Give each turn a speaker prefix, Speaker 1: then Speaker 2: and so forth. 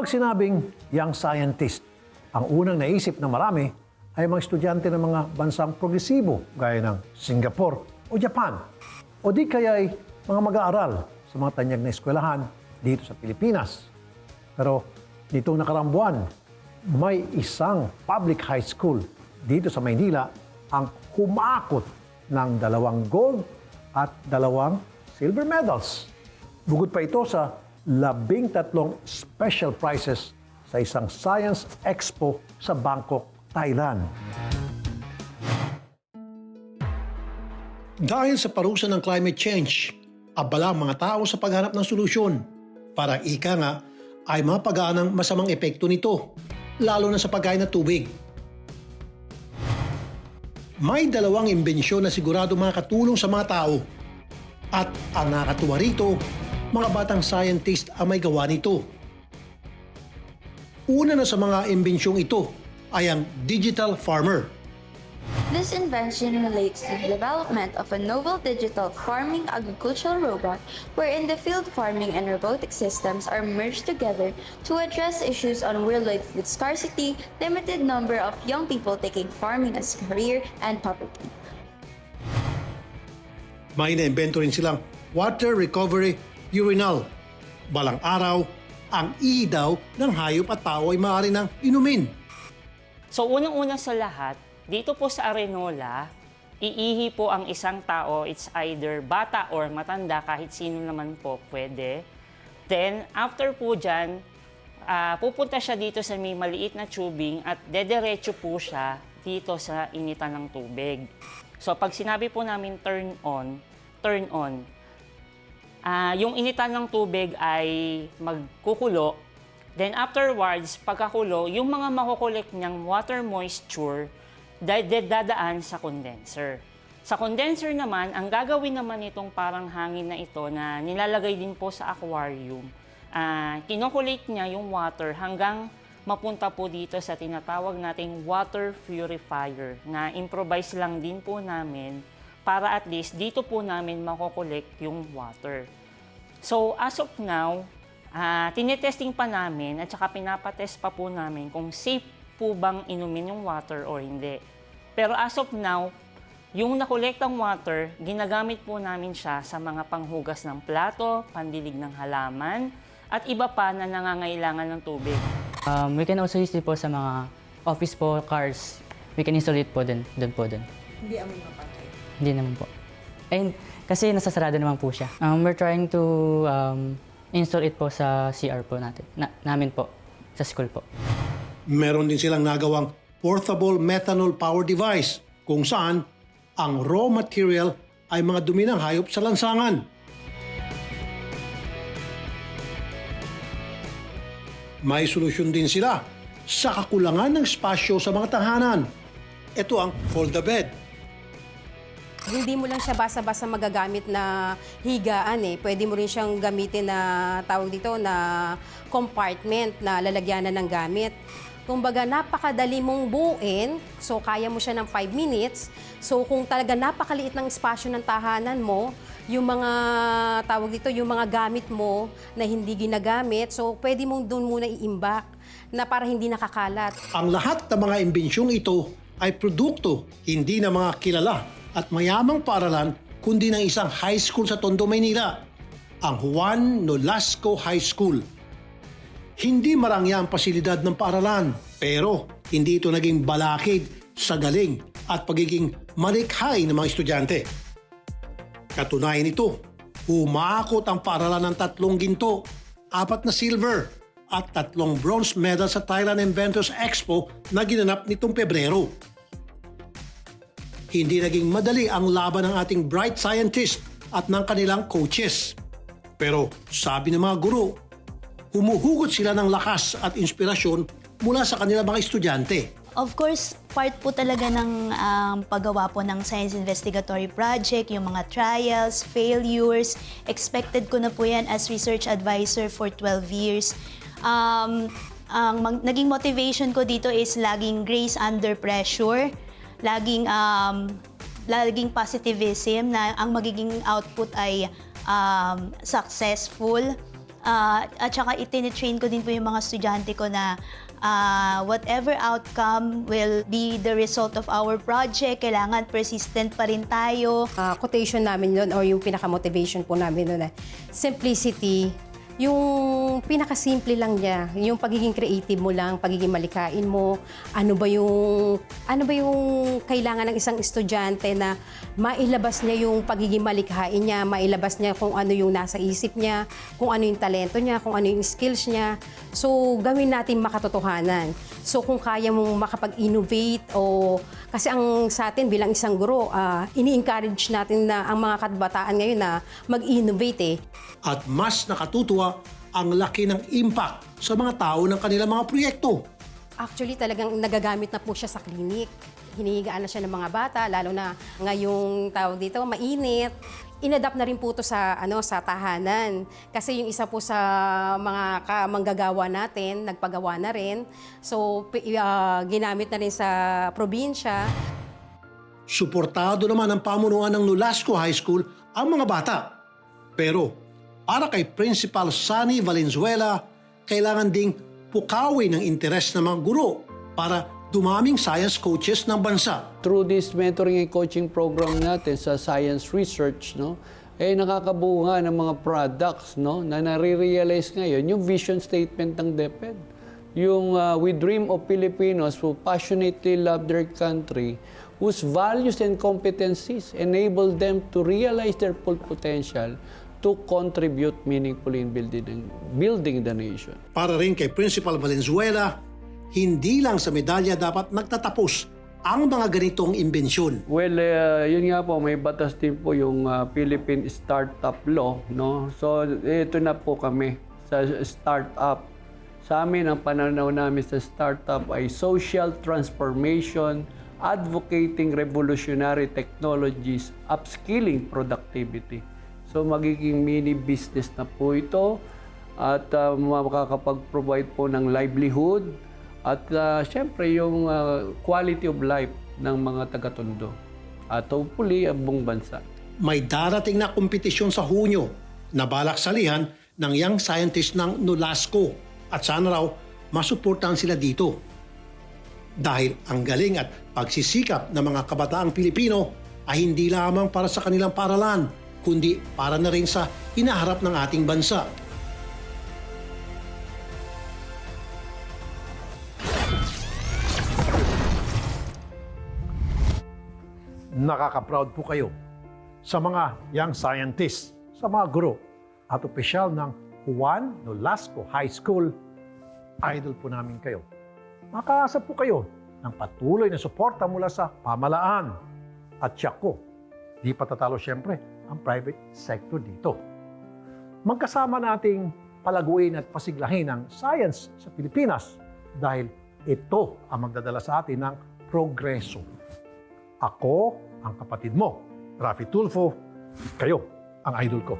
Speaker 1: Kapag sinabing young scientist, ang unang naisip ng marami ay mga estudyante ng mga bansang progresibo gaya ng Singapore o Japan. O di kaya ay mga mag-aaral sa mga tanyag na eskwelahan dito sa Pilipinas. Pero nitong nakaraang buwan, may isang public high school dito sa Maynila ang humakot ng dalawang gold at dalawang silver medals. Bukod pa ito sa labing tatlong special prizes sa isang science expo sa Bangkok, Thailand. Dahil sa parusa ng climate change, abala ang mga tao sa paghanap ng solusyon. Para ika nga, ay mapagaan ang masamang epekto nito, lalo na sa pagkain ng tubig. May dalawang imbensyon na sigurado makakatulong sa mga tao. At ang nakatuwa rito, mga batang scientist ang may gawa nito. Una na sa mga imbensyong ito ay ang digital farmer.
Speaker 2: This invention relates to the development of a novel digital farming agricultural robot wherein the field farming and robotic systems are merged together to address issues on worldwide food scarcity, limited number of young people taking farming as career, and poverty.
Speaker 1: May na-invento rin silang water recovery urinal. Balang araw, ang ihi daw ng hayop at tao ay maaari ng inumin.
Speaker 3: So unang-una sa lahat, dito po sa Arenola, iihi po ang isang tao, it's either bata or matanda, kahit sino naman po pwede. Then, after po dyan, ah, pupunta siya dito sa may maliit na tubing at dederecho po siya dito sa initan ng tubig. So, pag sinabi po namin turn on, turn on, Ah, yung initan ng tubig ay magkukulo. Then afterwards, pagkakulo, yung mga makukulik niyang water moisture da- da- dadaan sa condenser. Sa condenser naman, ang gagawin naman itong parang hangin na ito na nilalagay din po sa aquarium, ah kinokulate niya yung water hanggang mapunta po dito sa tinatawag nating water purifier na improvise lang din po namin para at least dito po namin makokolekt yung water. So as of now, ah tinetesting pa namin at saka pinapatest pa po namin kung safe po bang inumin yung water or hindi. Pero as of now, yung nakolektang water, ginagamit po namin siya sa mga panghugas ng plato, pandilig ng halaman, at iba pa na nangangailangan ng tubig.
Speaker 4: Um, we can also use it po sa mga office po, cars. We can install it po din, doon po din.
Speaker 5: Hindi amoy mapatay.
Speaker 4: Hindi naman po. And kasi nasasarado naman po siya. Um, we're trying to um, install it po sa CR po natin, na, namin po, sa school po.
Speaker 1: Meron din silang nagawang portable methanol power device kung saan ang raw material ay mga dumi ng hayop sa lansangan. May solusyon din sila sa kakulangan ng spasyo sa mga tahanan. Ito ang fold-a-bed.
Speaker 5: Hindi mo lang siya basa-basa magagamit na higaan eh. Pwede mo rin siyang gamitin na tawag dito na compartment na lalagyanan ng gamit. Kumbaga, napakadali mong buuin. So, kaya mo siya ng 5 minutes. So, kung talaga napakaliit ng espasyo ng tahanan mo, yung mga tawag dito, yung mga gamit mo na hindi ginagamit, so pwede mong doon muna iimbak na para hindi nakakalat.
Speaker 1: Ang lahat ng mga imbensyon ito ay produkto hindi ng mga kilala at mayamang paaralan kundi ng isang high school sa Tondo, Maynila, ang Juan Nolasco High School. Hindi marangya ang pasilidad ng paaralan, pero hindi ito naging balakid sa galing at pagiging malikhay ng mga estudyante. Katunayan ito, humakot ang paaralan ng tatlong ginto, apat na silver, at tatlong bronze medal sa Thailand Inventors Expo na ginanap nitong Pebrero. Hindi naging madali ang laban ng ating bright scientist at ng kanilang coaches. Pero sabi ng mga guro, humuhugot sila ng lakas at inspirasyon mula sa kanilang mga estudyante.
Speaker 6: Of course, part po talaga ng um, paggawa po ng science investigatory project, yung mga trials, failures. Expected ko na po yan as research advisor for 12 years. Um, ang mag- naging motivation ko dito is laging grace under pressure, laging um, laging positivism na ang magiging output ay um, successful Ah, at saka itinitrain ko din po yung mga estudyante ko na ah, whatever outcome will be the result of our project, kailangan persistent pa rin tayo.
Speaker 5: Ah, quotation namin yun or yung pinaka-motivation po namin yun na simplicity, yung pinakasimple lang niya, yung pagiging creative mo lang, pagiging malikain mo, ano ba yung ano ba yung kailangan ng isang estudyante na mailabas niya yung pagiging malikhain niya, mailabas niya kung ano yung nasa isip niya, kung ano yung talento niya, kung ano yung skills niya. So, gawin natin makatotohanan. So, kung kaya mong makapag-innovate o kasi ang sa atin bilang isang guro, ah, ini-encourage natin na ang mga kabataan ngayon na mag-innovate eh.
Speaker 7: At mas nakatutuwa ang laki ng impact sa mga tao ng kanilang mga proyekto.
Speaker 5: Actually, talagang nagagamit na po siya sa klinik. Hinihigaan na siya ng mga bata, lalo na ngayong tawag dito, mainit. Inadapt na rin po to sa ano sa tahanan. Kasi yung isa po sa mga kamanggagawa natin, nagpagawa na rin. So, ah, ginamit na rin sa probinsya.
Speaker 7: Suportado naman ng pamunuan ng Nolasco High School ang mga bata. Pero para kay Principal Sunny Valenzuela, kailangan ding pukawin ang interes ng mga guro para dumaming science coaches ng bansa.
Speaker 8: through this mentoring and coaching program natin sa science research, no, eh nakakabuo nga ng mga products no, na nare-realize ngayon yung vision statement ng DepEd. Yung uh, we dream of Filipinos who passionately love their country, whose values and competencies enable them to realize their full potential to contribute meaningfully in building, building the nation.
Speaker 7: Para rin kay Principal Valenzuela, hindi lang sa medalya dapat nagtatapos ang mga ganitong imbensyon.
Speaker 8: Well, uh, yun nga po, may batas din po yung uh, Philippine Startup Law, no? So, ito na po kami sa startup. Sa amin, ang pananaw namin sa startup ay social transformation, advocating revolutionary technologies, upskilling productivity. So, magiging mini business na po ito at uh, makakapag-provide po ng livelihood at uh, syempre yung uh, quality of life ng mga taga-tondo at hopefully ang buong bansa.
Speaker 7: May darating na kompetisyon sa Hunyo na balak salihan ng young scientist ng Nolasco at sana raw masuportahan sila dito. Dahil ang galing at pagsisikap ng mga kabataang Pilipino ay hindi lamang para sa kanilang paralan, kundi para na rin sa hinaharap ng ating bansa.
Speaker 1: Nakaka-proud po kayo sa mga young scientists, sa mga guro at opisyal ng Juan Nolasco High School. Idol po namin kayo. Makaasa po kayo ng patuloy na suporta mula sa pamalaan. At siyak ko, di patatalo siyempre ang private sector dito. Magkasama nating palaguin at pasiglahin ang science sa Pilipinas dahil ito ang magdadala sa atin ng progreso. Ako ang kapatid mo, Rafi Tulfo. Kayo ang idol ko.